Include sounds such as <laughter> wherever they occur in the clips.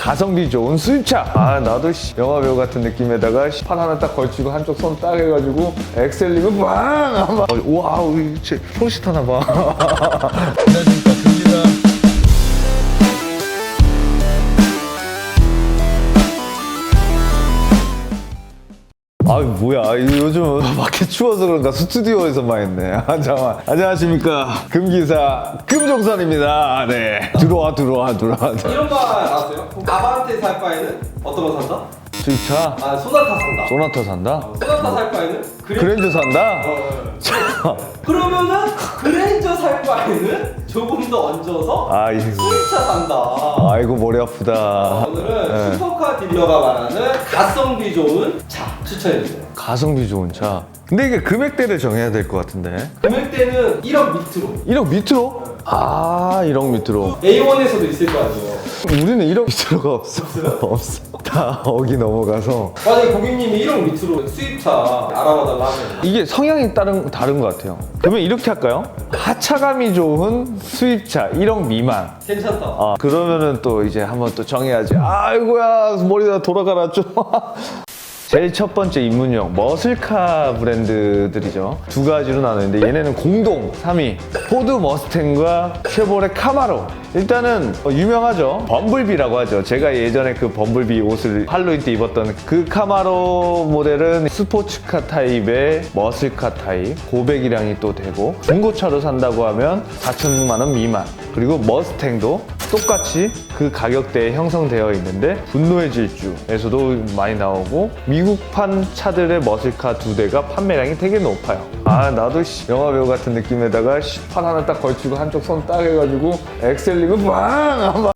가성비 좋은 수입차. 아 나도 씨, 영화 배우 같은 느낌에다가 씨, 팔 하나 딱 걸치고 한쪽 손 딱 해가지고 엑셀리면 빵! 어, 우와 우리 제 포르쉐 타나 봐. <laughs> 아 뭐야. 이거 요즘 밖에 추워서 그런가? 스튜디오에서만 했네. 아 잠깐만. 안녕하십니까. 금기사 금종선입니다. 네. 들어와 들어와 들어와. 이런 거 알았어요? 아반떼 살 바에는 어떤 거 산다? 수입차 아 소나타 산다. 소나타 산다 소나타 살 바에는 그랜... 그랜저 산다 어, <laughs> 그러면은 그랜저 살 바에는 조금 더 얹어서 아이 수입차 산다. 아이고 머리 아프다 오늘은 네. 슈퍼카 딜러가 말하는 가성비 좋은 차 추천해주세요. 가성비 좋은 차 근데 이게 금액대를 정해야 될 것 같은데 금액대는 1억 밑으로. 1억 밑으로? 아 1억 밑으로 A1에서도 있을 거 아니에요. 우리는 1억 밑으로가 없어 없어 다 억이 넘어가서 만약에 고객님이 1억 밑으로 수입차 알아봐달라 하면 이게 성향이 다른, 다른 것 같아요. 그러면 이렇게 할까요? 하차감이 좋은 수입차 1억 미만. 괜찮다. 아, 그러면은 또 이제 한번 또 정해야지. 아이고야, 머리가 돌아가라 좀. <laughs> 제일 첫 번째 입문용 머슬카 브랜드들이죠. 두 가지로 나누는데 얘네는 공동 3위 포드 머스탱과 쉐보레 카마로. 일단은 어, 유명하죠. 범블비라고 하죠. 제가 예전에 그 범블비 옷을 할로윈 때 입었던 그 카마로 모델은 스포츠카 타입의 머슬카 타입 고배기량이 또 되고 중고차로 산다고 하면 4천만 원 미만. 그리고 머스탱도 똑같이 그 가격대에 형성되어 있는데 분노의 질주에서도 많이 나오고 미국판 차들의 머슬카 두 대가 판매량이 되게 높아요. 아 나도 씨, 영화 배우 같은 느낌에다가 씨, 팔 하나 딱 걸치고 한쪽 손 딱 해가지고 엑셀리면 빵!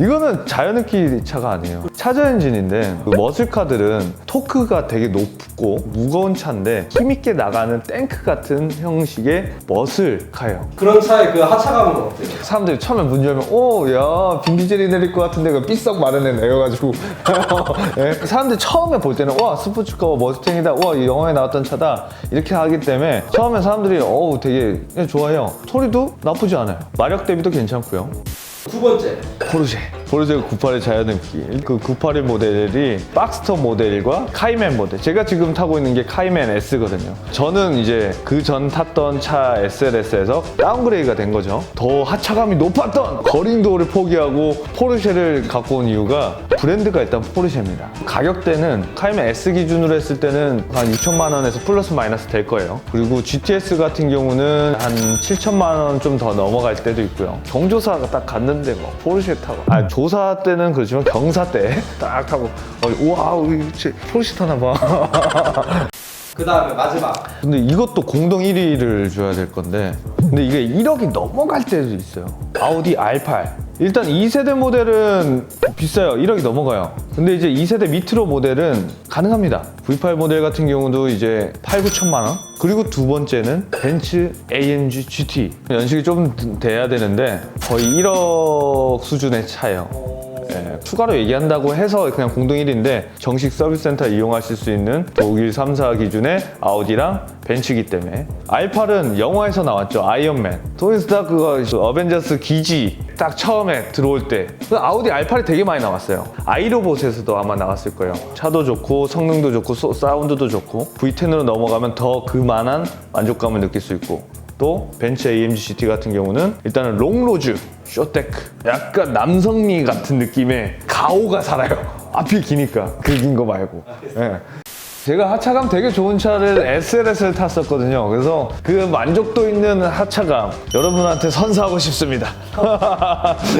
이거는 자연흡기 차가 아니에요. 차저 엔진인데 그 머슬카들은 토크가 되게 높고 무거운 차인데 힘있게 나가는 탱크 같은 형식의 머슬카예요. 그런 차의 그 하차감은 어때요? 사람들이 처음에 문 열면 오야 빈디젤이 내릴 것 같은데 그 삐썩 마른 애 내려가지고 예? 사람들이 처음에 볼 때는 와 스포츠카 와 머스탱이다 와이 영화에 나왔던 차다 이렇게 하기 때문에 처음에 사람들이 어우 되게 그냥 좋아해요 소리도 나쁘지 않아요 마력 대비도 괜찮고요 두 번째. 포르쉐 포르쉐 981 자연흡기. 그 981 모델이 박스터 모델과 카이맨 모델. 제가 지금 타고 있는 게 카이맨 S거든요. 저는 이제 그 전 탔던 차 SLS에서 다운그레이드가 된 거죠. 더 하차감이 높았던 거린도를 포기하고 포르쉐를 갖고 온 이유가 브랜드가 일단 포르쉐입니다. 가격대는 카이맨 S 기준으로 했을 때는 한 6천만 원에서 플러스 마이너스 될 거예요. 그리고 GTS 같은 경우는 한 7천만 원 좀 더 넘어갈 때도 있고요. 경조사가 딱 갔는데 뭐 포르쉐 타고. 아 조사 때는 그렇지만 경사 때 <laughs> 딱 타고 어, 우와 쟤 포르쉐 타나 봐. <laughs> 그 다음에 마지막. 근데 이것도 공동 1위를 줘야 될 건데 근데 이게 1억이 넘어갈 때도 있어요. 아우디 R8 일단 2세대 모델은 비싸요. 1억이 넘어가요. 근데 이제 2세대 밑으로 모델은 가능합니다. V8 모델 같은 경우도 이제 8, 9천만 원? 그리고 두 번째는 벤츠 AMG GT 연식이 좀 돼야 되는데 거의 1억 수준의 차예요. 예, 추가로 얘기한다고 해서 그냥 공동 1위인데 정식 서비스 센터 이용하실 수 있는 독일 3사 기준의 아우디랑 벤츠기 때문에. R8은 영화에서 나왔죠. 아이언맨. 토니 스타크가 어벤져스 기지 딱 처음에 들어올 때그 아우디 R8이 되게 많이 나왔어요. 아이로봇에서도 아마 나왔을 거예요. 차도 좋고 성능도 좋고 소- 사운드도 좋고 V10으로 넘어가면 더 그만한 만족감을 느낄 수 있고 또 벤츠 AMG GT 같은 경우는 일단은 롱로즈, 쇼테크 약간 남성미 같은 느낌의 가오가 살아요. 앞이 기니까. 그 긴 거 말고. 예. 제가 하차감 되게 좋은 차를 <laughs> SLS를 탔었거든요. 그래서 그 만족도 있는 하차감 여러분한테 선사하고 싶습니다.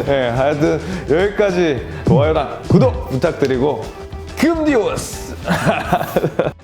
예, <laughs> 하여튼 여기까지 좋아요랑 구독 부탁드리고 금디오스 <laughs>